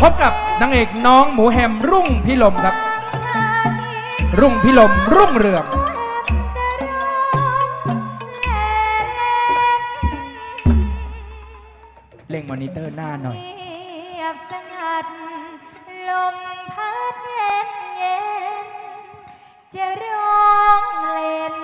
พบกับนางเอกน้องหมูแฮมรุ่งพิลมครับ รุ่งพิลมรุ่งเรืองเล่งมอนิเตอร์หน้าหน่อยจะร้องเล่น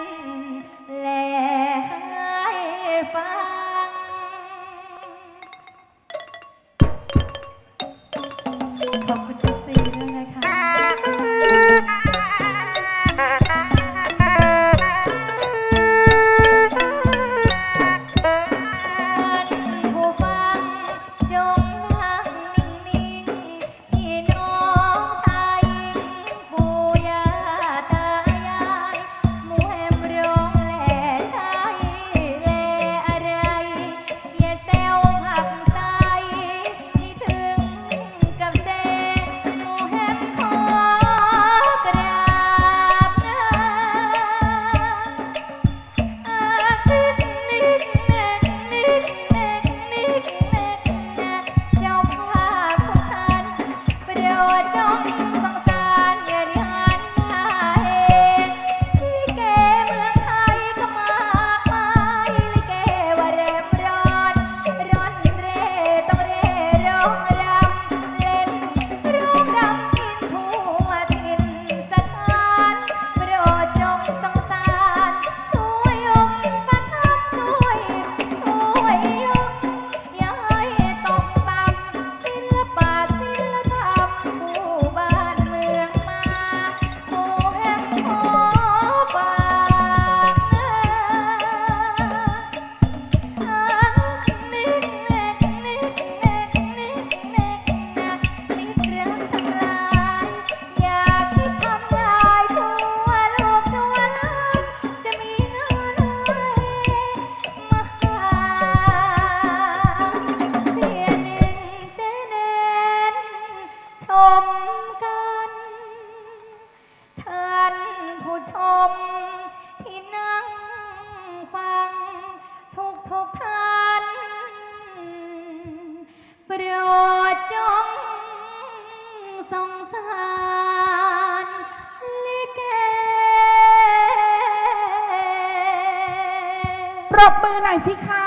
ปรบมือหน่อยสิคะ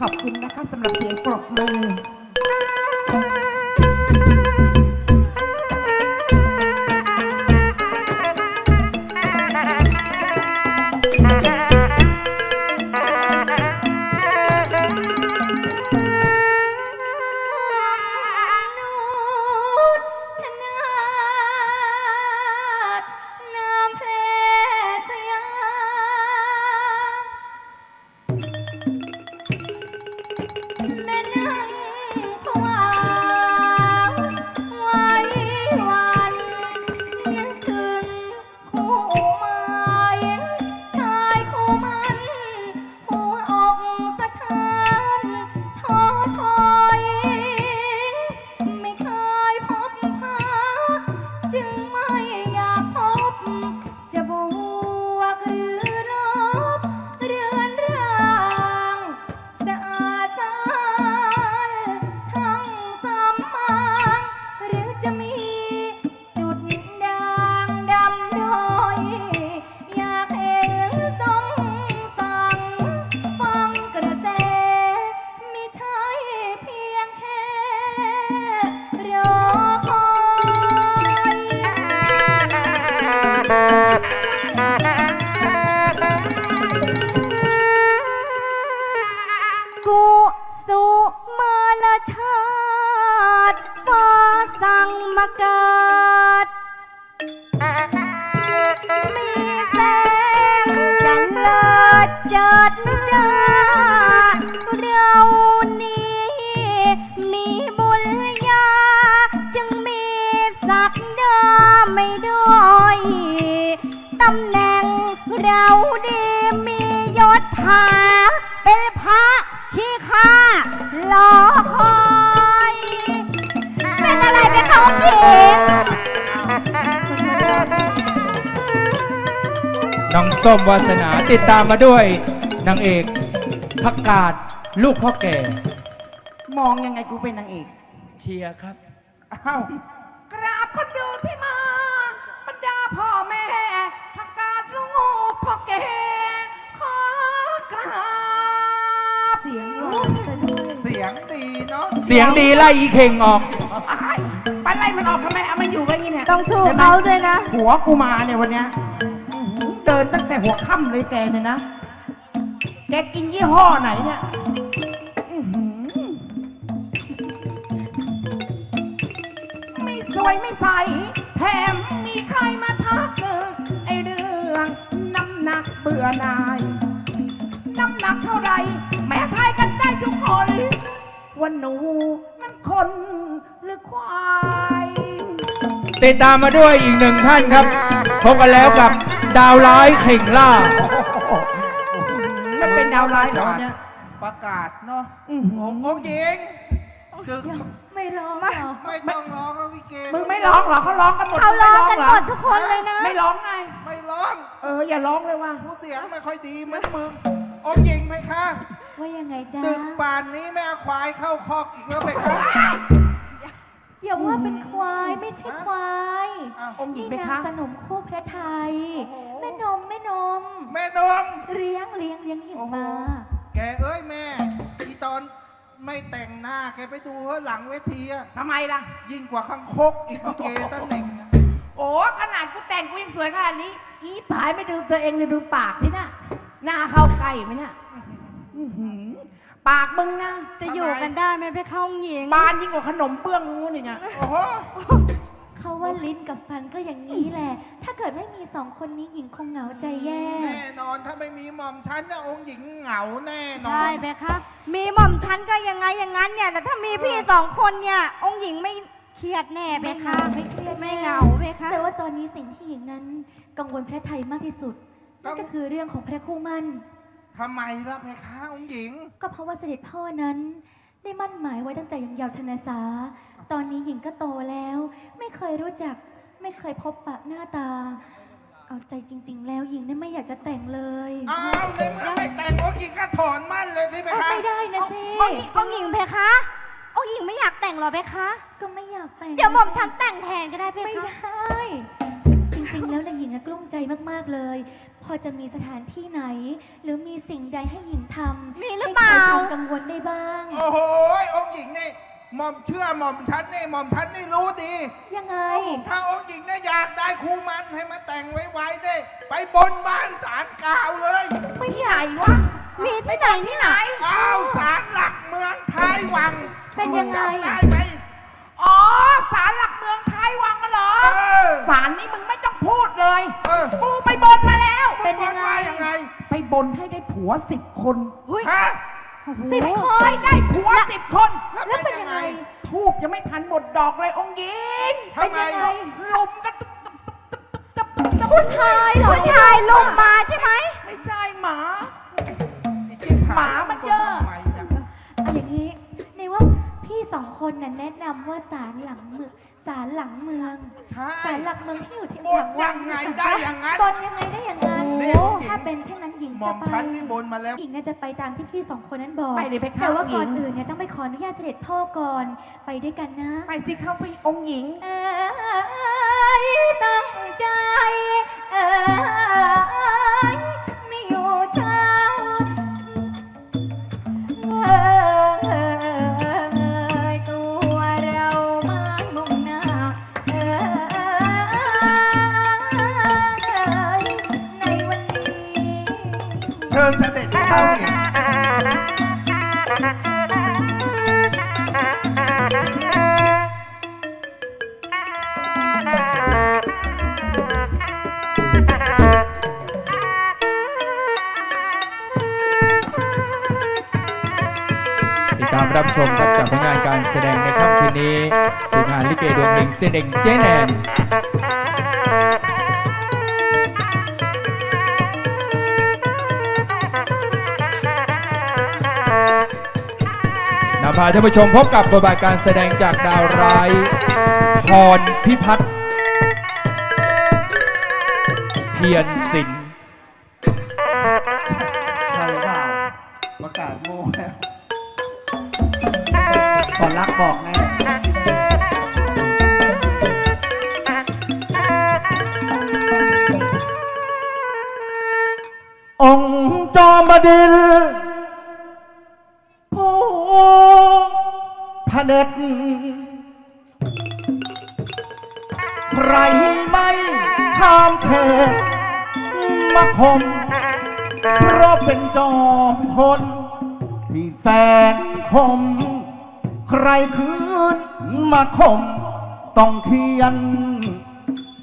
ขอบคุณนะคะสำหรับเสียงปรบมือ เจิดจ้าเรานี้มีบุญญา จึงมีศักดาไม่ด้อยตำแหน่งเราดีมียศถาเป็นพระที่ข้าหลอคอย เป็นอะไรไปเขาหญิง น้องส้มวาสนาติดตามมาด้วยนางเอกพักกาดลูกพ่อแก่ มองยังไงกูเป็นนางเอกเชียร์ครับ อ้าวกราบคนดูที่มาบรรดาพ่อแม่พักกาดลูกพ่อแก่ขอกราบเสียงด้เสียงดีเนาะเสียงดีไล่อีเข่งออกไปไล่มันออกทำไมเอามันอยู่ไว้ย่งนี้เนี่ยต้องสู้เขาด้วยนะ หัวกูมาเนี่ยวันเนี้ย เดินตั้งแต่หัวค่ำเลยแกเนี่ยนะ แกกินยี่ห้อไหนเนี่ยอื้อหือไม่สวยไม่ใส แถมมีใครมาทักเออไอเรื่องน้ำหนักเบื่อหนาย น้ำหนักเท่าไรแม้ทายกันได้ทุกคนว่าหนูนั้นคนหรือควาย ติดตามมาด้วยอีกหนึ่งท่านครับ พบกันแล้วกับดาวร้ายเข่งล่า มันเป็นดาวร้ายเหรอเนี่ย ประกาศเนาะอื้อหือองค์องค์หญิงดึกไม่ร้องเหรอไม่ต้องร้องแล้วลิเกมึงไม่ร้องเหรอเขาร้องกันหมดเขาร้องกันหมดไทุกคนเลยนะ ไม่ร้องไง ไม่ร้อง เอออย่าร้องเลยว่ะผู้เสียงไม่ค่อยดีเหมือนมึงองค์หญิงไหมคะว่ายังไงจ๊ะดึกป่านนี้แม่ควายเข้าคอกอีกแล้วไหมคะ อย่าว่าเป็นควายไม่ใช่ควายอ้าว องค์หญินี่งไหมนาคะงสนมคู่พระไทย โอ้โห แม่นมแม่นม แม่นมเลี้ยงเลี้ยงเลี้ยงหญิงโอ้โห มา แกเอ้ยแม่อีตอนไม่แต่งหน้าแกไปดูเฮ้ยหลังเวทีอะทำไมล่ะ ยิ่งกว่าข้างคกอีกลิเกตั้งหนึ่งอะโอ้ขนาดกูแต่งกูยังสวยขนาดนี้ อีผายไม่ดูตัวเองเลยดูปากที่น่ะหน้าเข้าใกล้ไหมเนี่ยอื้อหือ ปากมึงนะจะอยู่กันได้ไหมเพคะองค์หญิง บานยิ่งกว่าขนมเบื้องงูนี่เนี่ยโอ้โหเขาว่าลิ้นกับฟันก็อย่างนี้แหละ ถ้าเกิดไม่มีสองคนนี้หญิงคงเหงาใจแย่ แน่นอนถ้าไม่มีหม่อมฉันนะองค์หญิงเหงาแน่นอน ใช่เพคะ มีหม่อมฉันก็ยังไงอย่างนั้นเนี่ย แต่ถ้ามีพี่สองคนเนี่ย องค์หญิงไม่เครียดแน่เพไม่คะไม่เครียดไม่แน่เหงาเพคะ แต่ว่าตอนนี้สิ่งที่หญิงนั้น กังวลพระไทยมากที่สุดนั่นก็คือเรื่องของพระคู่มั่น ทำไมล่ะเพคะองค์หญิง ก็เพราะว่าเสด็จพ่อนั้น ได้มั่นหมายไว้ตั้งแต่ยังเยาว์ชนะสา ตอนนี้หญิงก็โตแล้ว ไม่เคยรู้จัก ไม่เคยพบปะหน้าตา เอาใจจริง ๆ แล้วหญิงเนี่ยไม่อยากจะแต่งเลยอ้าวในเมื่อไม่แต่งองค์หญิงก็ถอนมั่นเลยสิเพเอาคะไม่ได้นะสิองค์หญิงองค์หญิงเพคะองค์หญิงไม่อยากแต่งเหรอเพคะ ก็ไม่อยากแต่งเดี๋ยวหม่อมฉันแต่งแทนก็ได้เพไม่คะ ได้จ ริงๆ แล้วนะหญิงนะกลุ้มใจมากๆเลย พอจะมีสถานที่ไหน หรือมีสิ่งใดให้หญิงทำมีหรือเปล่า ให้คลยความกังวลได้บ้าง โอ้โหองค์หญิงนี่หม่อมเชื่อหม่อมฉันนี่หม่อมฉันนี่รู้ดี ยังไง ถ้าองค์หญิงเนี่ยอยากได้คู่มันให้มาแต่งไว้ๆได้ ไปบนบ้านศาลกล่าวเลย ไม่ใหญ่วะ มีที่ไหนที่ไหนอ้าวศาลหลักเมืองท้ายวังเป็นยังไงจำได้ไหมอ๋อศาลหลักเมืองไทยวังกันเหรอ เออศาลนี่มึงไม่ต้องพูด เลยเออ กูไปบนมาแล้วเป็นยังไงว่ายังไงไปบนให้ได้ผัวสิบคนฮะ สิบคนให้ได้ผัวสิบคน แล้วแล้วเป็เป็นนยัยังงไงไง ทูบยังไม่ทันหมดดอกเลยองค์หญิงทำไม เป็นยังไงลุมกันตุ๊บตุ๊บตุ๊บตุ๊บตุ๊บตุ๊บผู้ชายเหรอผู้ชายลงมาใช่ไหมไม่ใช่หมา ไอ้จิ๊บหมามันเยอะ ทำไมเนี่ยเอาอย่างนี้ในว่าพี่สองคนน่ะแนะนำว่าศาลหลังเมือง ศาลหลังเมืองใช่ ศาลหลักเมืองที่อยู่ที่บนยังไงได้อย่างนั้นบนยังไงได้อย่างนั้นนี่หญิง ถ้าเป็นเช่นนั้นหญิงหม่อจะมไปฉันนี่บนมาแล้ว หญิงน่าจะไปตามที่พี่สองคนนั้นบอกไปเลยไปค่ะแต่ว่าก่อนหญิง อื่นเนี่ยต้องไปขออนุญาตเสด็จพ่อก่อนไปด้วยกันนะ ไปสิเข้าไปองค์หญิง เอ้ย เสด็จเข้าหญิงติดตามรับชมครับจากผลงานการแสดงในค่ำคืนนี้ทีมงานลิเกดวงเฮงเสด็งเจแนน พาท่านผู้ชมพบกับบทบาทการแสดงจากดาวร้ายพรพิพัฒน์เพียรศิลป์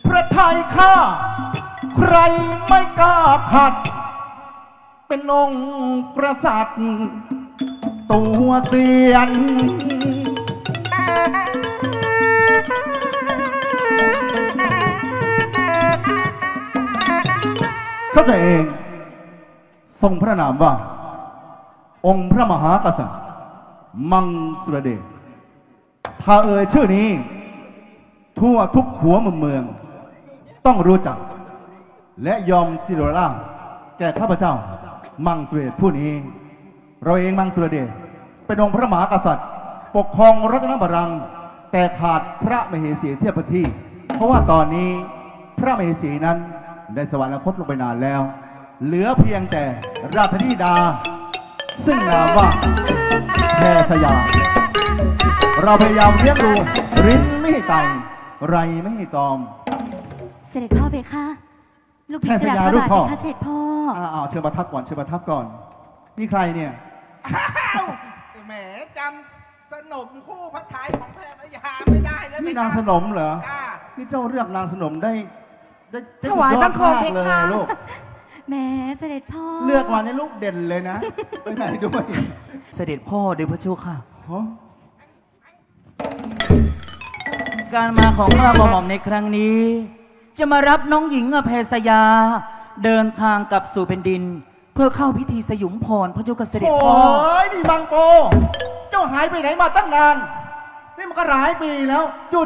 พระไทยข้า ใครไม่กล้าขัด เป็นองค์กษัตริย์ ตัวเสียน เข้าใจเอง ทรงพระนามว่า องค์พระมหากษัตริย์ มังสุรเดชถ้าเอ่ยชื่อนี้ ทั่วทุกหัวเมืองเมือง ต้องรู้จัก และยอมสิโรล่าแก่ข้าพเจ้า มังสุรเดชผู้นี้ เราเองมังสุรเดชเป็นองค์พระมหากษัตริย์ ปกครองรัตนบัลลัง แต่ขาดพระมเหสีเทียบพที่ เพราะว่าตอนนี้พระมเหสีนั้นได้สวรรคตลงไปนานแล้ว เหลือเพียงแต่ราชธิดา ซึ่งนามว่าแพรสยามเราพยายามเลี้ยงดูริ้นไม่ให้ไต ไรไม่ให้ตอม เสด็จพ่อเบค่ะลูกพิแพทย์จารสัญญาณาลูกพ่อพระบาทเบค่ะเสด็จพ่อ อ้าวๆเชิญประทับก่อนเชิญประทับก่อน นี่ใครเนี่ยอ้าวแหมจำสนมคู่พระไทยของแพทยาไม่ได้แล้วนี่นางสนมเหรอจ้านี่เจ้าเลือกนางสนมได้ ได้ได้ถวายสุดอบัดงคมมากเพเลยคะลูกแหม่เสด็จพ่อ เลือกมาในลูกเด่นเลยนะ ไปไหนด้วย เสด็จพ่อเดชพระเจ้าค่ะฮะ การมาของข้ากระหม่อมในครั้งนี้ จะมารับน้องหญิงอภัยสยา เดินทางกลับสู่แผ่นดิน เพื่อเข้าพิธีสยุมพรพระเจ้าค่ะเสด็จโอ้พ่อ ยนี่บังโป เจ้าหายไปไหนมาตั้งนาน นี่มันก็หลายปีแล้ว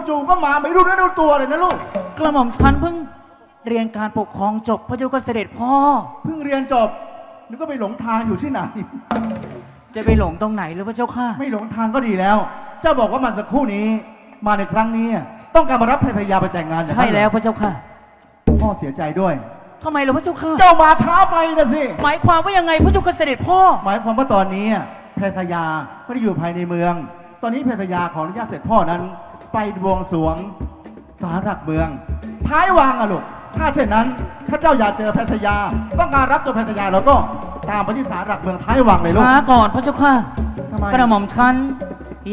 จู่ๆก็มาไม่รู้เนื้อรู้ตัวเลยนะลูก กระหม่อมฉันเพิ่งเรียนการปกครองจบพระเจ้าค่ะเสด็จพ่อ เพิ่งเรียนจบนึกว่าไปหลงทางอยู่ที่ไหน จะไปหลงตรงไหนหรือพระเจ้าค่ะ ไม่หลงทางก็ดีแล้ว เจ้าบอกว่ามันสักครู่นี้ มาในครั้งนี้ ต้องการมารับภรรยาไปแต่งงานอย่างใช่นั้นเหรอแล้วพระเจ้าค่ะพ่อเสียใจด้วย ทำไมเหรอพระเจ้าค่ะ เจ้ามาช้าไปนะสิ หมายความว่ายังไงพระเจ้าค่ะเสด็จพ่อ หมายความว่าตอนนี้แพทยาไม่ได้อยู่ภายในเมือง ตอนนี้แพทยาขออนุญาตเสร็จพ่อนั้น ไปบวงสรวงสารหลักเมือง ท้ายวังอะลูกถ้าเช่นนั้น ถ้าเจ้าอยากเจอแพทยา ต้องการรับตัวแพทยาแล้วก็ตามไปที่สารหลักเมืองท้ายวังเลยลูก ช้าก่อนพระเจ้าค่ะ ทำไม กระหม่อมฉัน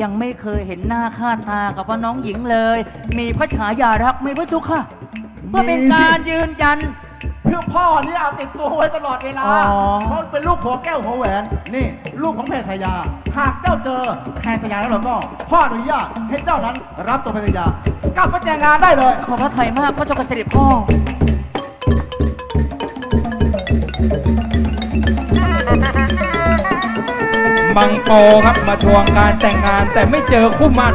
ยังไม่เคยเห็นหน้าค่าตากับพระน้องหญิงเลย มีพระฉายารักไหมพระเจ้าค่ะ เพื่อเป็นการยืนยัน เพื่อพ่อเนี่ยเอาติดตัวไว้ตลอดเวลาอ๋อ เพราะเป็นลูกหัวแก้วหัวแหวน นี่ลูกของแพทยา หากเจ้าเจอแพทยาแล้วเราก็ พ่ออนุญาตให้เจ้านั้นรับตัวแพทยากลับไปแต่งงานได้เลย ขอบพระไทยมากพระเจ้าค่ะเสด็จพ่อ มังโปครับมาทวงการแต่งงานแต่ไม่เจอคู่หมัน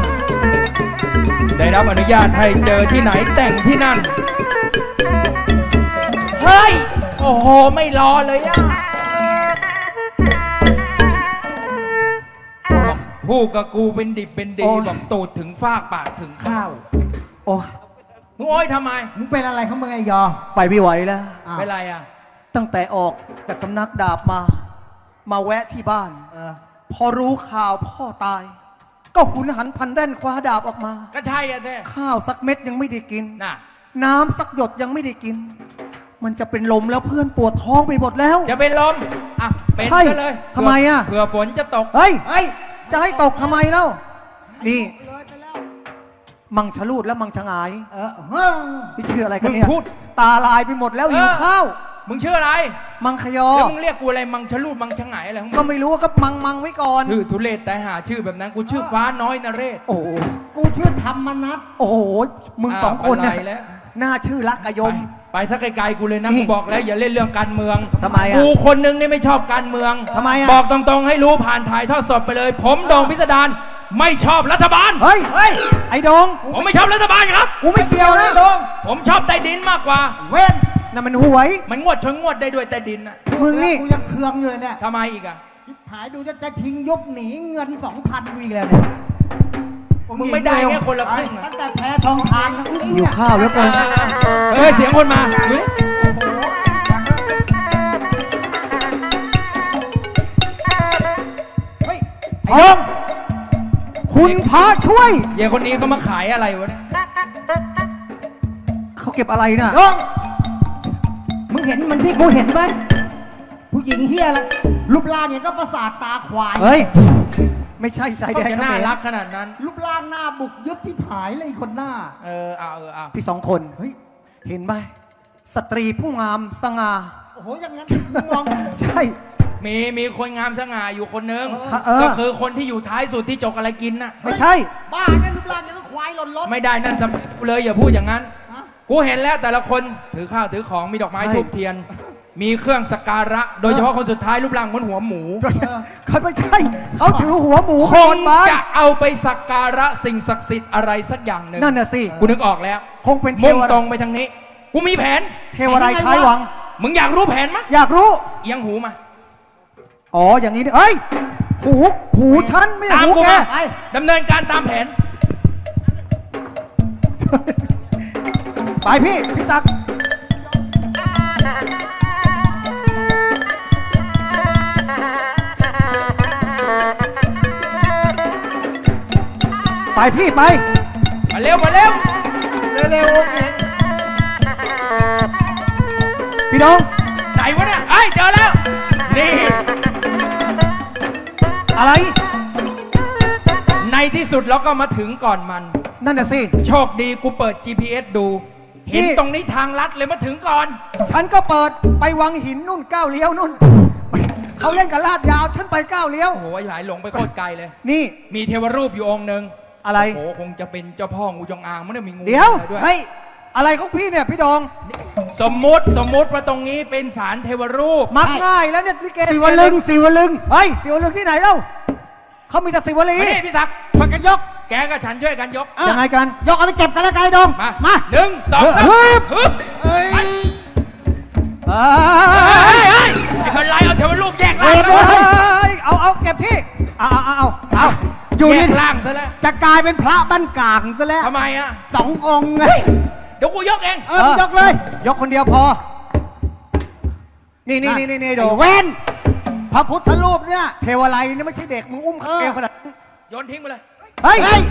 ได้รับอนุญาตให้เจอที่ไหนแต่งที่นั่น เฮ้ย โอ้โห ไม่รอเลยอะพูดกับกูเป็นดิบเป็นดีโอ้ย บอกตูดถึงฟากปากถึงข้าวโอ้ยมึงโอ้ยทำไม มึงเป็นอะไรของมึงไอ้ยอไปไม่ไหวแล้วเป็นไรอะ ตั้งแต่ออกจากสำนักดาบมา มาแวะที่บ้าน เออ พอรู้ข่าวพ่อตาย ก็หุนหันพลันแด่นคว้าดาบออกมา ก็ใช่อะเท่ข้าวสักเม็ดยังไม่ได้กิน น่ะ น้ำสักหยดยังไม่ได้กิน มันจะเป็นลมแล้วเพื่อนปวดท้องไปหมดแล้ว จะเป็นลม อะ เป็นใช่ซะเลยทำไมอะเผื่อฝนจะตก เฮ้ย เฮ้ย จะให้ตกทำไมเล่า นี่มังชะลูดและมังชะงาย เออเฮ้ยนี่ชื่ออะไรกันเนี่ย มึงพูด ตาลายไปหมดแล้วเออ หิวข้าว มึงชื่ออะไรมังคยอ แล้วมึงเรียกกูอะไรมังชะลูดมังชะไหงอะไรของก็มึงไม่รู้ว่าก็มังมังไว้ก่อน ชื่อทุเรศแต่หาชื่อแบบนั้นกูชื่อฟ้าน้อยนเรศ โอ้โหกูชื่อธรรมนัทโอ้โหมึงอ้าวสองคนเนี่ยบันไลแล้ว หน้าชื่อรักกะยมไปไปถ้าไกลๆกูเลยนะนี่กูบอกแล้วอย่าเล่นเรื่องการเมืองทำไมอะกูคนหนึงนี่ไม่ชอบการเมืองทำไมอะ บอกตรงๆให้รู้ผ่านถ่ายทอดสดไปเลย ผมโดงพิสดารไม่ชอบรัฐบาล เฮ้ยเฮ้ยไอ้ดงผมไม่ชอบรัฐบาลครับ กูไม่เกี่ยวนะผมชอบใต้ดินมากกว่า เว้น นั่นมันหวย มันงวดชนงวดได้ด้วยใต้ดินน่ะมึงนี่ กูยังเคืองอยู่เลยเนี่ยทำไมอีกอะชิบหายดูจะจะชิงยกหนีเงินสองพันวีกแล้วเนี่ยมึงไม่ได้แค่คนละครึ่งอะตั้งแต่แพ้ทองทานแล้วกูหิวข้าวแล้วเอเกินอเฮ้ยเสียงคนมาเฮ้ยไอ้ยงคุณพระช่วย เย่คนนี้เขามาขายอะไรวะเนี่ยเขาเก็บอะไรน่ะยงมึ งเห็นมันที่กูเห็นไหมผู้หญิงเฮียละรูปร่างอย่างก็ประสาทตาควาย เฮ้ย ไม่ใช่ชายแดเขานจะเขน่ามรรักขนาดนั้น รูปร่างหน้าบุกยึดที่ผายเลยไอ้คนหน้า เออเอาเออเอาพี่สองคน เฮ้ย เห็นไหมสตรีผู้งามสง่า โอ้โหอย่างนั้นมึงมอง ใช่ มีมีคนงามสง่าอยู่คนนึง เออ ก็คือคนที่อยู่ท้ายสุดที่จกอะไรกินน่ะ ไม่ใช่ บ้าไงรูปร่างอย่างก็ควายหล่นรถไม่ได้นั่นสเปคกูเลยอย่าพูดอย่างนั้นฮะ กูเห็นแล้วแต่ละคนถือข้าวถือของมีดอกไม้ใช่ ทูบเทียน มีเครื่องสักการะ โดยเฉพาะคนสุดท้ายรูปร่างเหมือนหัวหมูเขาไม่ใช่ เขาถือหัวหมูคโคนงบ้านจะเอาไปสักการะสิ่งศักดิ์สิทธิ์อะไรสักอย่างหนึ่งนั่นน่ะสิ กูนึกออกแล้วคงเป็นเทมุ่งวตรงไปทางนี้ กูมีแผน เทวไรท้ายวัง มึงอยากรู้แผนมั้ยอยากรู้ เอียงหูมา อ๋อ อย่างนี้เนี่ยเอ้ย หู หูฉันไม่ใช่ตามหูกูแกมาดำเนินการตามแผน ไปพี่ พี่ศักดิ์ไปพี่ไป มาเร็วมาเร็วเร็วๆโอเคพี่น้อง ไหนวะเนี่ยไอ้ยเจอแล้ว นี่อะไร ในที่สุดเราก็มาถึงก่อนมัน นั่นน่ะสิ โชคดีกูเปิด GPS ดู เห็นนี่ตรงนี้ทางลัดเลยมาถึงก่อน ฉันก็เปิดไปวังหินนู่นก้าวเลี้ยวนู่น เขาเล่นกันลาดยาวฉันไปก้าวเลี้ยว โอ้โหไอ้หลายหลงไปโคตรไกลเลย นี่มีเทวรูปอยู่องค์หนึ่งอะไร โอ้โหคงจะเป็นเจ้าพ่องูจงอางมันได้มีงูเดี๋ยวอะไรด้วยเฮ้ยอะไรของพี่เนี่ยพี่ดอง สมมุติสมมุติว่าตรงนี้เป็นศาลเทวรูปมักง่ายแล้วเนี่ยลิเกสิวลึงสิวลึง เฮ้ยสิวลึงที่ไหนเล่า เขามีแต่สิวลีมานี่พี่ศักดิ์ช่วยกันยก แกกับฉันช่วยกันยก เออ ยังไงกัน ยกเอาไปเก็บกันแล้วกันไอ้ดงมามา หนึ่งสองสามฮึบ ฮึบเอ้ยเอ้เฮ้ยยเฮ้ยไอ้คนไรเอาเทวรูปแยกเฮ้ร่างยแล้วเฮ้ยเอาเอาเก็บที่เอาเอาเอาเอาเอาอยู่แยนี่กร่างซะแล้วจะกลายเป็นพระบ้านกลางซะแล้วทำไมอะสององค์ไงเดี๋ยวกูยกเอง เออยกเลย ยกคนเดียวพอ นี่นี่นี่นี่นี่โดไอ้เว้น พระพุทธรูปเนี่ยเทวไลยนี่ไม่ใช่เด็กมึงอุ้มเขาเอวขนาดนั้นโยนทิ้งไปเลย เฮ้ยเฮ้ย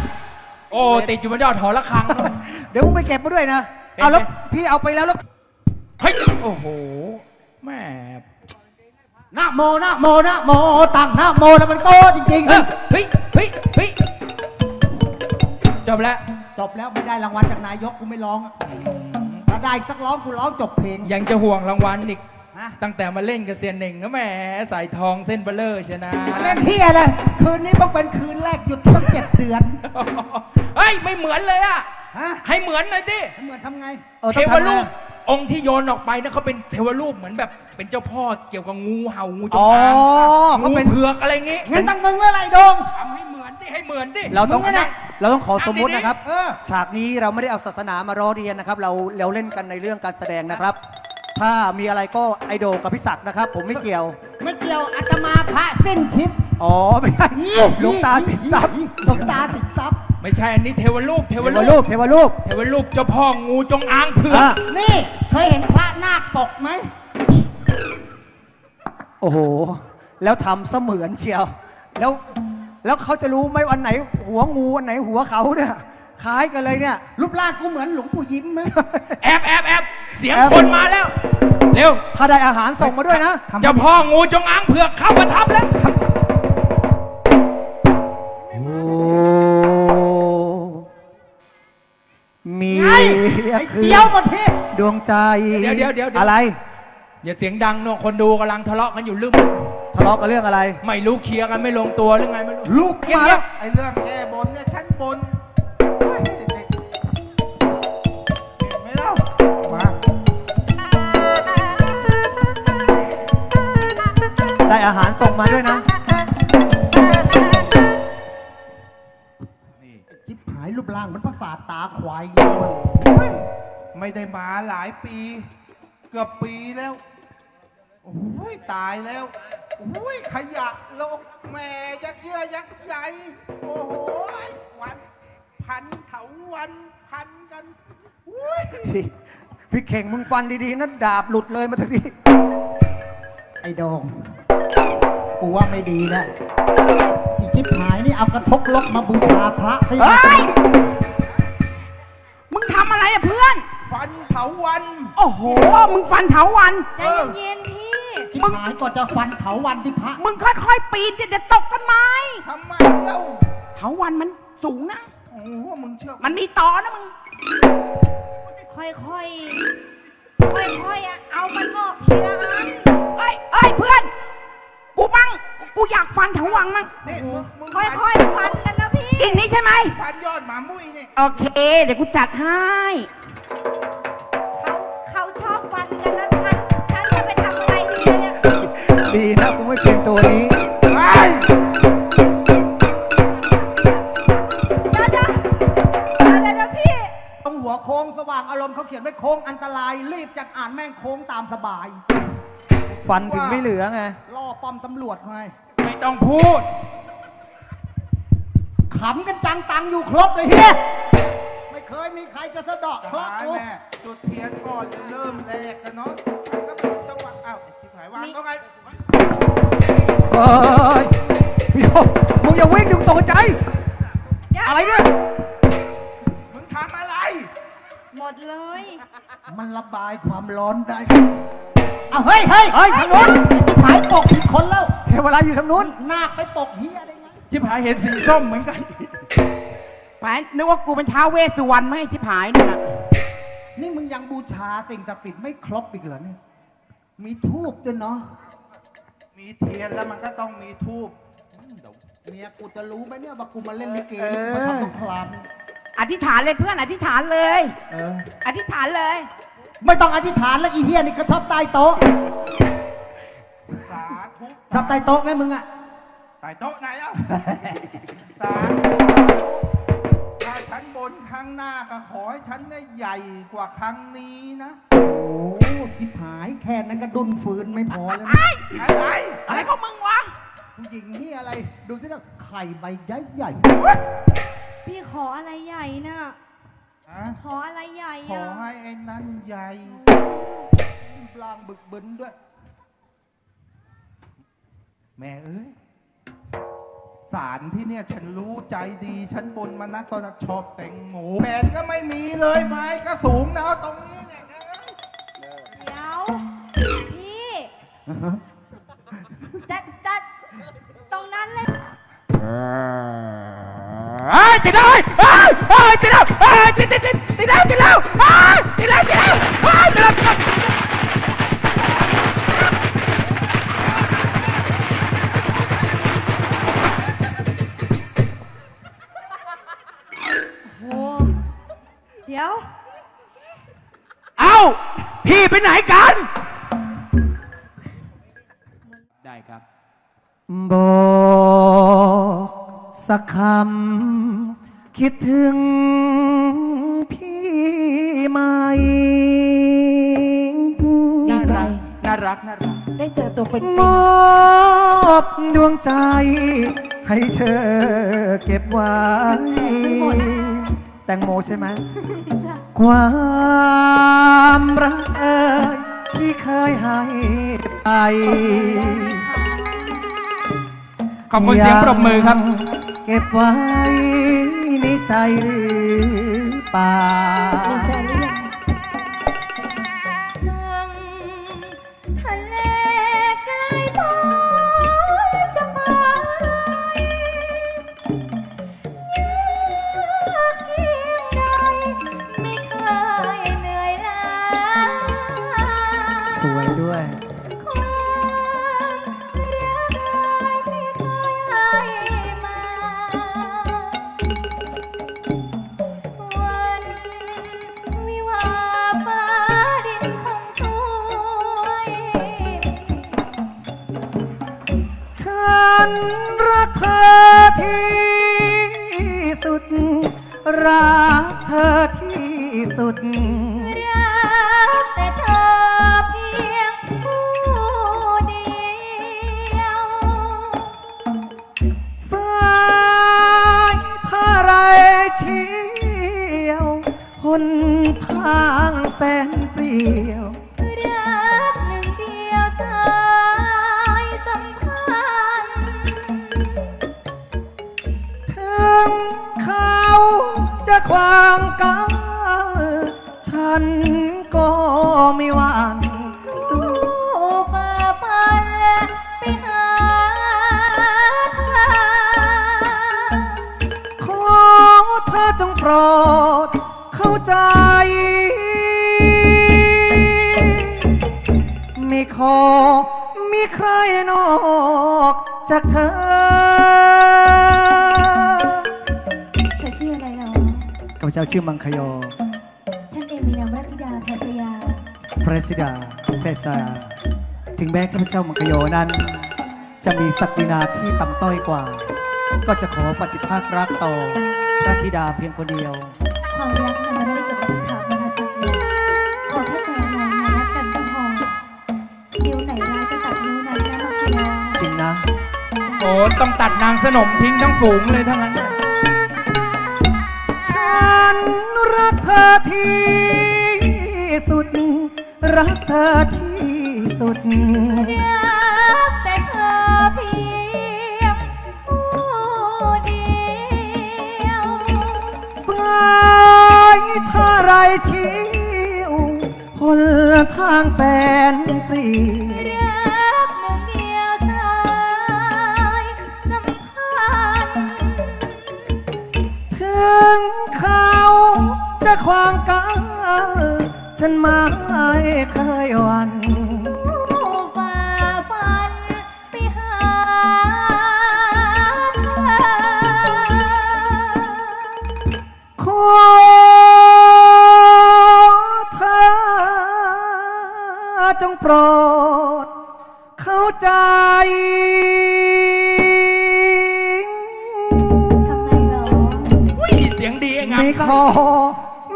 โอ้ ติดอยู่บนยอดหอระฆัง เดี๋ยวมึงไปเก็บมาด้วยนะเป็นเอาแล้วไงพี่เอาไปแล้วแล้วเฮ้ย โอ้โห แม่นะโมนะโมนะโมตั้งนะโมแล้วมันโตจริงเฮ้ยเฮ้ยเฮ้ยเฮ้ยจบแล้วๆจบแล้วไม่ได้รางวัลจากนายกกูไม่ร้องอะถ้าได้สักร้องกูร้องจบเพลง ยังจะห่วงรางวัลอีก ฮะ ตั้งแต่มาเล่นกับเซียนเน่งนะแหมสายทองเส้นเบลเลอร์ชนะมาเล่นที่อะไร คืนนี้ต้องเป็นคืนแรกหยุดตั้งเจ็ดเดือน เฮ้ยไม่เหมือนเลยอะฮะ ให้เหมือนหน่อยดิเหมือนทำไงเออเทต้องวทำไงรูปองค์ที่โยนออกไปนะเขาเป็นเทวรูปเหมือนแบบเป็นเจ้าพ่อเกี่ยวกับงูเห่างูจอ๋งออางเขางูเป็นเผือกอะไรงี้งั้นตั้งมึงไว้อะไรดงทำให้เหมือนดิให้เหมือนดิเราต้องมึงอะนะเราต้องขอสมมุตินะครับเออฉากนี้เราไม่ได้เอาศาสนามาล้อเรียนนะครับ เราเราเล่นกันในเรื่องการแสดงนะครับ ถ้ามีอะไรก็ไอโดกับพิศักดิ์นะครับ ผมไม่เกี่ยว ไม่เกี่ยวอาตมาพระสิ้นคิดอ๋อไม่ใช่หลวงตาสินทรัพย์หลวงตาสินทรัพย์ไม่ใช่อันนี้เทวรูปเทเทววรูรูปปเทวรูป เทวรูปเจ้าพ่องูจงอางเผือกอะ นี่เคยเห็นพระนาคปกไหมโอ้โห แล้วทำเสมือนเชียว แล้วแล้วเขาจะรู้ไหมวันไหนหัวงูวันไหนหัวเขาเนี่ย คล้ายกันเลยเนี่ย รูปร่างกูเหมือนหลวงปู่ยิ้มไหม แอบแอบแอบเสียงแอบ คนมาแล้ว เร็วถ้าได้อาหารส่งมาด้วยนะเจ้าพ่องูจงอางเผือกเข้ามาทับแล้ว โอ้มีไงไอ้เจียวหมดที่ดวงใจเดี๋ยวเดี๋ยวเดี๋ยวเดี๋ยว อะไรอย่าเสียงดังเนอะคนดูกำลังทะเลาะกันอยู่ลืมทะเลาะกันเรื่องอะไร ไม่รู้เคลียร์กันไม่ลงตัวหรือไงไม่รู้ลูกเงียบมาเงีแล้ยวบไอ้เรื่องแก้บนเนี่ยฉันบน อาหารส่งมาด้วยนะ นี่จิบหายรูปร่างเหมันประสาทตาควายเลยว่ะเฮ้ยไม่ได้มาหลายปี เกือบปีแล้วโอ้ยตายแล้วโอ้ยขยะโลกแม่ยักเยื่อยักใหญ่โอ้โหวัน พันเถาวันพันกันอุ้ยพี่เข่งมึงฟันดีๆนะดาบหลุดเลยมาทันทีไอ้โดง กูว่าไม่ดีแล้วอีชิชิบหายนี่เอากระทกลกมาบูชาพระสิเฮ้ย มึงทำอะไรอะเพื่อน ฟันเถาวัน โอ้โห มึงฟันเถาวัน ใจเย็นๆพี่ชิบหายก็จะฟันเถาวันที่พระมึงค่อยๆ ปีนเดี๋ยวจะตกต้นไม้ ทำไมเล่าเถาวันมันสูงนะ โอ้โหมึงเชื่อมันมีตอนะมึง ค่อยๆค่อยๆอะเอามันออกทีละอัน เอ้ยเอ้ยเพื่อน กูมั่งกูอยากฟันเถาวังมั่งนี่มึงมึงค่อยๆฟันกันนะพี่ กิ่งนี้ใช่ไหม ฟันยอดหมามุ้ยนี่โอเค เดี๋ยวกูจัดให้ เขาเขาชอบฟันกันนะฉันฉันจะไปทำอะไรดีเนี่ยดีนะกูไม่เป็นตัวนี้ไปเดี๋ยวเดี๋ยวเดี๋ยวเดี๋ยวเดี๋ยวพี่ ตรงหัวโค้งสว่างอารมณ์เขาเขียนไว้โค้งอันตราย รีบจัดอ่านแม่งโค้งตามสบาย ฟันถึงไม่เหลือไงล่อป้อมตำรวจไงไม่ต้องพูด ขำกันจังตังอยู่ครบเลยเฮียไม่เคยมีใครจะสะเดาะเคราะห์ตายกูแม่จุดเทียนก่อนจะเริ่มแรกกันเนาะก็จังหวะอ้าวไอ้ชิบหายวางต้องไงเฮ้ยเดี๋ยวมึงอย่าวิ่งดึงตกใจ อะไรเนี่ย มึงทำอะไร หมดเลย มันระบายความร้อนได้ เอาเฮ้ยเฮ้ยเฮ้ยทางโน้นไอ้ที่ผายปกผิดคนแล้วเทวราอยู่ทางนู้นนาคไปปกเฮียได้ไงชิบหายเห็นสีส้มเหมือนกันแหมนึกว่ากูเป็นท้าวเวสสุวรรณไม่ให้ชิบหายนี่นะนี่มึงยังบูชาสิ่งศักดิ์สิทธิ์ไม่ครบอีกเหรอเนี่ย มีทูบด้วยเนาะ มีเทียนแล้วมันก็ต้องมีทูบอืมเดี๋ยวเมียกูจะรู้ไหมเนี่ยว่ากูมาเล่นลิเกเออมาทำสงครามอธิษฐานเลยเพื่อนอธิษฐานเลย เออ อธิษฐานเลย ไม่ต้องอธิษฐานแล้วอีเฮียนี่ก็ชอบใต้โต๊ะ สาธุชอบใต้โต๊ะไงมึงอะใต้โต๊ะไหนเอ้า สาธุถ้าฉันบนครั้งหน้าก็ขอให้ฉันได้ใหญ่กว่าครั้งนี้นะโอ้จิบหายแค่นั้นก็ดุนฟืนไม่พอแล้วนะอะไรอะไรของมึงวะ ผู้หญิงนี่อะไร ดูสินะไข่ใบใหญ่ใหญ่พี่ขออะไรใหญ่น่ะ ฮะขออะไรใหญ่ขออะให้ไอ้นั่นใหญ่ๆล่างบึกบึนด้วย แม่เอ้ยสารที่เนี่ยฉันรู้ใจดีฉันบนมานักตอนนั้นชอบแตงโมแผนก็ไม่มีเลยไม้ก็สูงนะเอาตรงนี้เนี่ยเอ้ยเดี๋ยวพี่จะจะตรงนั้นเลย เอ้ยติดแล้วเอ้ยเอ้ยเอ้ยติดแล้วเอ้ย ติดติดติดติดแล้วติดแล้ว เจอตัวเป็นมอบดวงใจ ให้เธอเก็บไว้แตงโมใช่ไหมความรักเอ่ยที่เคยให้ไป ขอบคุณเสียงปรบมือครับ เก็บไว้ในใจหรือเปล่า ฉันรักเธอที่สุด รักเธอที่สุด รดเข้าใจ ไม่ขอมีใครนอกจากเธอเธอชื่ออะไรหรอ ข้าพเจ้าชื่อมังคยอ ฉันเองมีนามรัตธิดาแพทยา พระสิดาเพศาถึงแม้ข้าพเจ้ามังคโยนั้น จะมีศักดินาที่ต่ำต้อยกว่า ก็จะขอปฏิภาครักต่อ พระธิดาเพียงคนเดียว ความรักเนี่ยมันไม่ได้เกี่ยวกับคำถามมหัศจรรย์ขอแค่ใจเราเนี่ยรักกันก็พอนิ้วไหนร้ายก็ตัดนิ้วนั้นนะมาเคียวจริงนะ โอ้ต้องตัดนางสนมทิ้งทั้งฝูงเลยทั้งนั้น ฉันรักเธอที่สุด รักเธอที่สุดรัาไรชิวหนทางแสนปรีรักหนึ่งเดียวสายสัมพันธ์ถึงเขาจะขวางกันฉันไม่เคยหวัน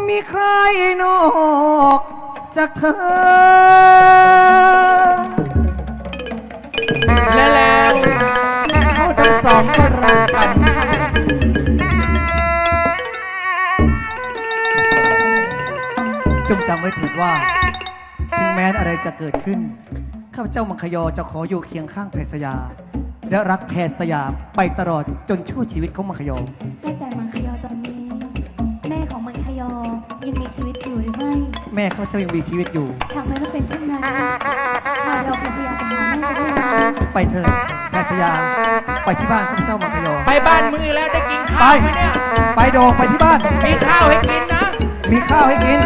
มีใครนอกจากเธอ และแล้วเขาทั้งสองก็รักกันจงจำไว้เถิดว่า ถึงแม้อะไรจะเกิดขึ้น ข้าพเจ้ามังคยอจะขออยู่เคียงข้างแพทย์สยามและรักแพทย์สยามไปตลอดจนชั่วชีวิตของมังคยอแต่แต่มังคยอต แม่ข้าพเจ้ายังมีชีวิตอยู่หากแม้ว่าเป็นเช่นนั้นพาเราไปสยามไปหาแม่จะได้ไหมไปเถิดแพทย์สยามไปที่บ้านข้าพเจ้ามังคยอไปบ้านมึงอีกแล้วได้กินข้าวไหมเนี่ย ไปโดงไปที่บ้าน มีข้าวให้กินนะ มีข้าวให้กิน